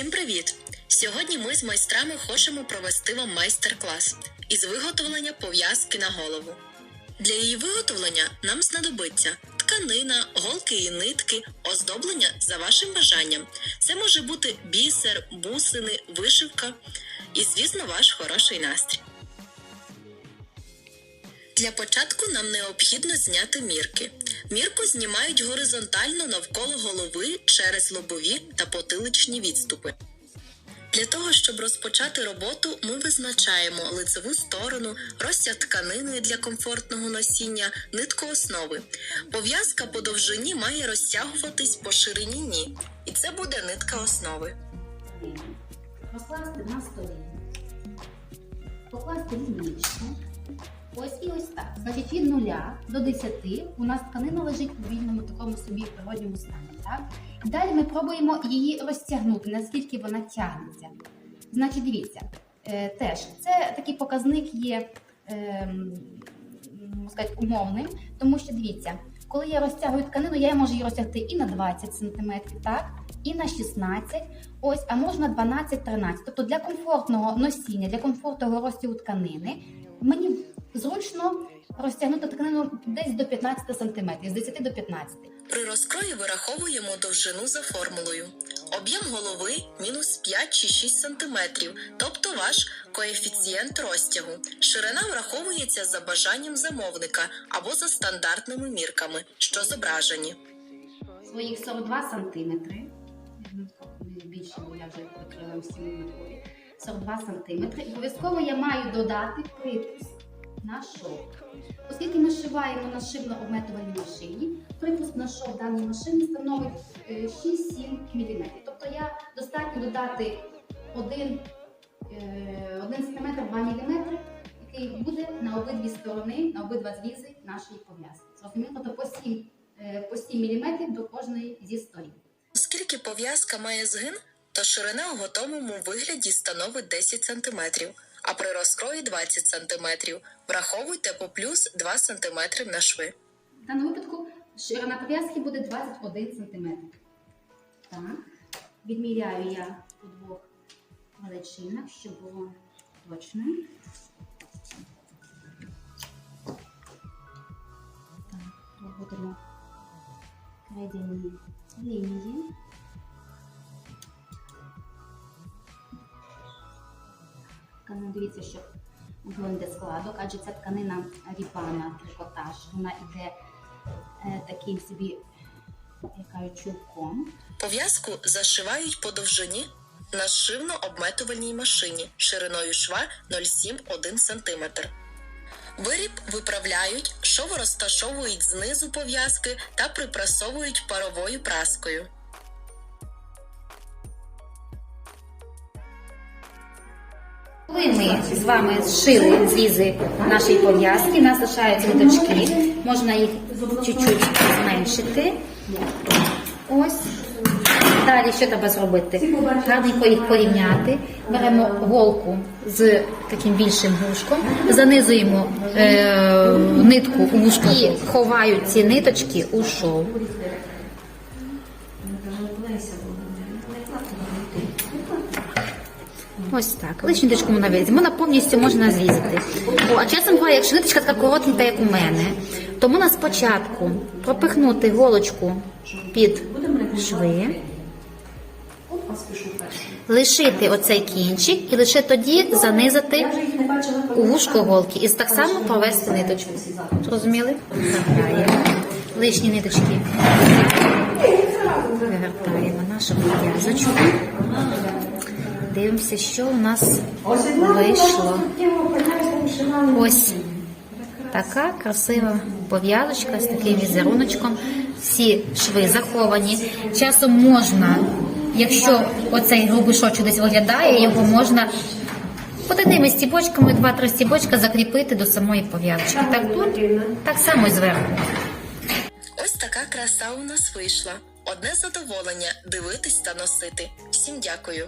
Всім привіт! Сьогодні ми з майстрами хочемо провести вам майстер-клас із виготовлення пов'язки на голову. Для її виготовлення нам знадобиться тканина, голки і нитки, оздоблення за вашим бажанням. Це може бути бісер, бусини, вишивка і, звісно, ваш хороший настрій. Для початку нам необхідно зняти мірки. Мірку знімають горизонтально навколо голови через лобові та потиличні відступи. Для того, щоб розпочати роботу, ми визначаємо лицеву сторону, розтяг тканини для комфортного носіння, нитку основи. Пов'язка по довжині має розтягуватись по ширині ні. І це буде нитка основи. розкласти на столі, покласти лінійку. Ось і ось так. Значить, від 0 до 10 у нас тканина лежить у вільному такому собі природньому стані. Так? Далі ми пробуємо її розтягнути, наскільки вона тягнеться. Значить, дивіться, е, теж це такий показник є можна сказати, умовним, тому що дивіться, коли я розтягую тканину, я можу її розтягти і на 20 см, так, і на 16, ось, а можна 12-13. Тобто для комфортного носіння, для комфортного розтягу тканини, мені зручно розтягнути тканину десь до 15 см, з 10 до 15. При розкрої вираховуємо довжину за формулою. Об'єм голови мінус 5 чи 6 см, тобто ваш коефіцієнт розтягу. Ширина враховується за бажанням замовника або за стандартними мірками, що зображені. Своїх 42 сантиметри. Більше, бо я вже покрила всі метрою. 42 сантиметри. Обов'язково я маю додати припуск на шов. Оскільки ми шиваємо на шивно-обметувальній машині, припуск на шов даної машини становить е, 6-7 мм. Тобто я достатньо додати 1, 1 см 2 мм, який буде на обидві сторони, на обидва зрізи нашої пов'язки. Зрозуміло, тобто по 7, е, по 7 мм до кожної зі сторін. Оскільки пов'язка має згин, то ширина у готовому вигляді становить 10 см, а при розкрої 20 см. Враховуйте по плюс 2 см на шви. В даному випадку ширина пов'язки буде 21 см. Так. Відміряю я у двох величинах, щоб було точно. Так, проводимо кредяні лінії. Тканина, дивіться, щоб було складок, адже ця тканина ріпана, трикотаж, вона йде е, таким собі, кажуть, чубком. Пов'язку зашивають по довжині на шивно-обметувальній машині шириною шва 0,7-1 см. Виріб виправляють, шов розташовують знизу пов'язки та припрасовують паровою праскою. Коли ми з вами зшили зрізи нашої пов'язки, нас залишаються ниточки, можна їх чуть-чуть зменшити. Ось. Далі що треба зробити? Гарненько їх порівняти. Беремо голку з таким більшим вушком, занизуємо е, нитку у вушко і ховаю ці ниточки у шов. Ось так. Лишню ниточку можна вирізати. Можна повністю можна зрізати. А часом буває, якщо ниточка така коротенька, як у мене, то можна спочатку пропихнути голочку під шви, лишити оцей кінчик і лише тоді занизати у вушко голки і так само провести ниточку. Зрозуміли? Лишні ниточки. Вивертаємо нашу пов'язочку. Дивимося, що у нас вийшло. Ось така красива пов'язочка з таким візеруночком. Всі шви заховані. Часом можна, якщо оцей грубишочок десь виглядає, його можна потайними стібочками, два-три стібочка закріпити до самої пов'язочки. Так тут, так само і зверху. Ось така краса у нас вийшла. Одне задоволення дивитись та носити. Всім дякую.